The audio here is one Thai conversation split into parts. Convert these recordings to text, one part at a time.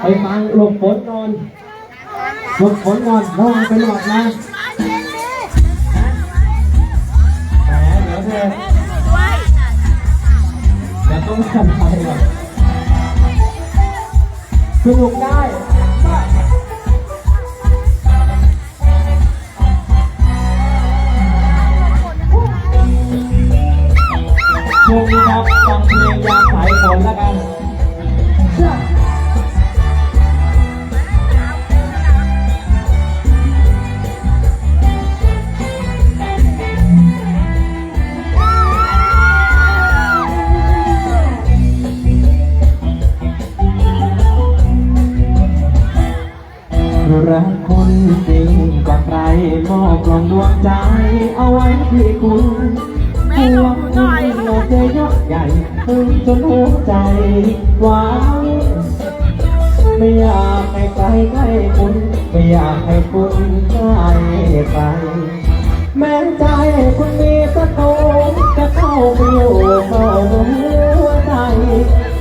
ไปฟังหลบฝนนอนหลบฝนนอนระวังไปหลอดนะแหมเดี๋ยวเธอเดี๋ยวต้องทำอะไรก่อนสนุกได้ช่วงนี้ครับฟังเพลงยามสายฝนแล้วกัน รักคุณจริงกว่าใครมอบกล่องดวงใจ เอาไว้ที่คุณแม่ลงหน่อยเราจะยกใหญ่ถึงจนหัวใจหวางไม่อยากให้ใครใกล้คุณ ไม่อยากให้คุณใกล้ใครแม้ใจคุณมีประตูจะเข้าไปอยู่เข้าหัวใจ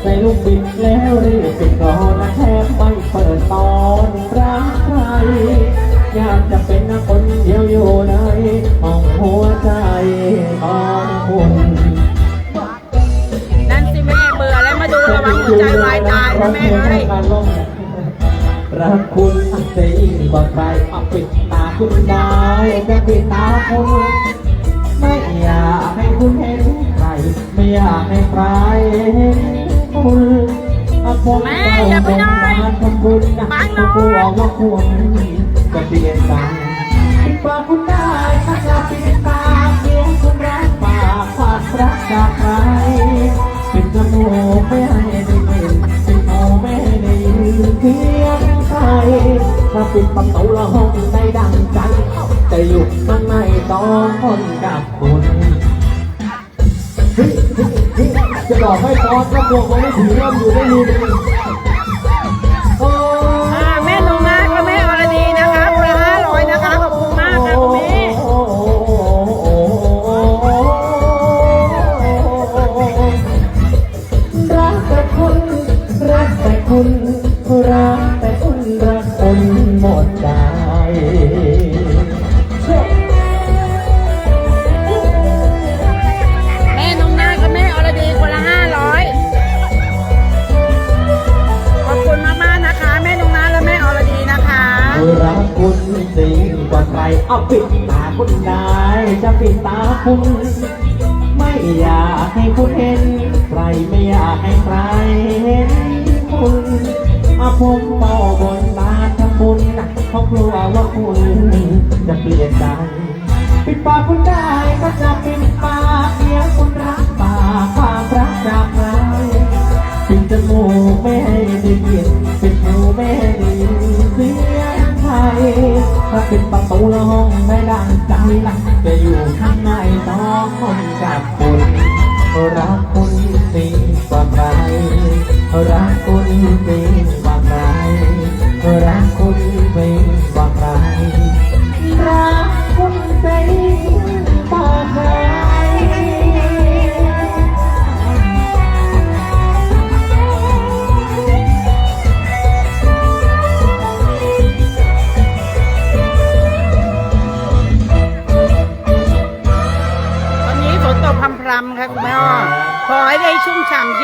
ใส่ลูกบิดแล้วรีบปิดก่อนนะแทบไม่เปิดตอนรัก อยากจะเป็นคนเดียวอยู่ในห้องหัวใจของคุณนั่นสิแม่เบื่อแล้วมาดูระวังหัวใจวายตายนะแม่เอ้ยรักคุณอันจะยิ่งกว่าใครเอาปิดตาคุณได้จะปิดตาคุณไม่อยากให้คุณเห็นใครไม่อยากให้ใครเห็นคุณเอาผม แม่อย่าไปได้เอาผมมาทำบุญนะบังหน่กอยลัวว่าคุณจะเปลี่ยนใจปิดปากคุณได้ถ้าจะปิดตาเพียงคุณรักปากความรักจากใครปิดจมูกไม่ให้ได้ยินปิดหูไม่ให้ได้ยินเสียงใครถ้าปิดประตูละห้องได้ดังใจจะอยู่ข้างในต้องคน ฮ้ยจะบอกให้ตอนก็กลัวเขาไม่ถือเริ่มอยู่ได้ดีเลย เอาปิดตาคุณได้จะปิดตาคุณ ไม่อยากให้คุณเห็น ใครไม่อยากให้ใครเห็นคุณอาผมเป่าบนตาทำบุญนะเพราะกลัวว่าคุณจะเปลี่ยนใจปิดปากคุณได้ก็จะปิดปากเสียงคุณรักปากความรักจากใครปิดจมูกไม่ให้ได้ยินปิดหูไม่ให้ได้ยินเสีย ถ้าเป็นประตูห้องไม่ดังใจหลักจะอยู่ข้างในน้องคนจากคุนรักคุนสิ่งกว่าใครรักคุนสิ่งกว่าใครรักคนสิ่งกว่าใครรักคนสิ่งำค่ะคุณพ่อขอให้ได้ชุ่มฉ่ำ